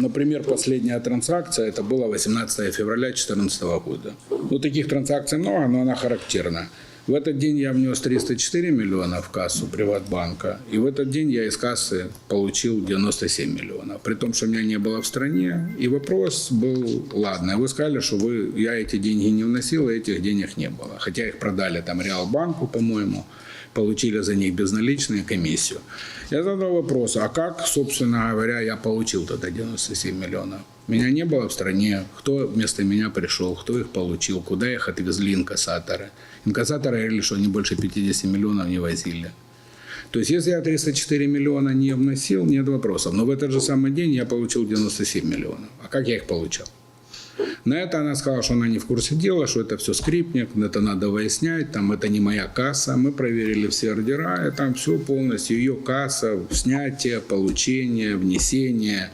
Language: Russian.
Например, последняя транзакция, это было 18 февраля 2014 года. Ну, таких транзакций много, но она характерна. В этот день я внес 304 миллиона в кассу Приватбанка, и в этот день я из кассы получил 97 миллионов. При том, что меня не было в стране, и вопрос был, ладно, вы сказали, что вы, я эти деньги не вносил, и этих денег не было. Хотя их продали там Реалбанку, по-моему, получили за них безналичную комиссию. Я задал вопрос, а как, собственно говоря, я получил тогда 97 миллионов? Меня не было в стране, кто вместо меня пришел, кто их получил, куда их отвезли инкассаторы. Инкассаторы говорили, что они больше 50 миллионов не возили. То есть, если я 304 миллиона не вносил, нет вопросов. Но в этот же самый день я получил 97 миллионов. А как я их получал? На это она сказала, что она не в курсе дела, что это все скрипник, это надо выяснять, там это не моя касса. Мы проверили все ордера, и там все полностью ее касса, снятие, получение, внесение.